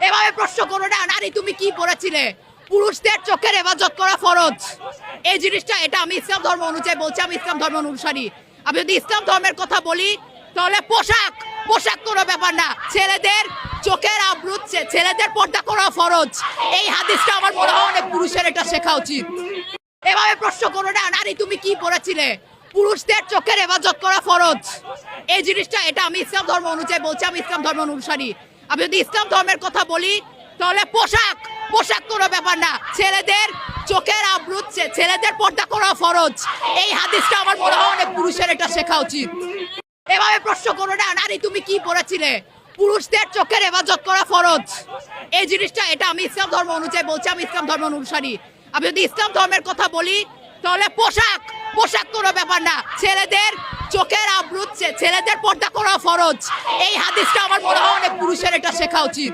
এভাবে প্রশ্ন করো না, নারী তুমি কি পড়েছিলে? পুরুষদের চোখের হেফাজত করা ফরজ। এই জিনিসটা, এটা আমি ইসলাম ধর্ম অনুযায়ী বলছি, আমি ইসলাম ধর্ম অনুসারী। আমি যদি ইসলাম ধর্মের কথা বলি, তাহলে পোশাক পোশাক কোনো ব্যাপার না। ছেলেদের চোখের আবরুত, ছে- ছেলেদের পর্দা করা ফরজ। এই হাদিসটা আমার মনে হয় অনেক পুরুষের এটা শেখা উচিত। এভাবে প্রশ্ন করো না, নারী তুমি কি পড়েছিলে? পুরুষদের চোখের হেফাজত করা ফরজ। এই জিনিসটা, এটা আমি ইসলাম ধর্ম অনুযায়ী বলছি, আমি ইসলাম ধর্ম অনুসারী। আমি যদি ইসলাম ধর্মের কথা বলি, তাহলে পোশাক পোশাক কোনো ব্যাপার না। ছেলেদের চোখের আবরুত ছে- ছেলেদের পর্দা করা ফরজ। এই হাদিসটা আমার মনে হয় অনেক পুরুষের এটা শেখা উচিত। এভাবে প্রশ্ন করো না, নারী, তুমি কি পড়েছিলে? পুরুষদের চোখের হেফাজত করা ফরজ। এই জিনিসটা, এটা আমি ইসলাম ধর্ম অনুযায়ী বলছি, আমি ইসলাম ধর্ম অনুসারী। আমি যদি ইসলাম ধর্মের কথা বলি, তাহলে পোশাক পোশাক কোনো ব্যাপার না। ছেলেদের চোখের আবরুচ্ছে, ছেলেদের পর্দা করা ফরজ। এই হাদিসটা আমার মনে হয় অনেক পুরুষের এটা শেখা উচিত।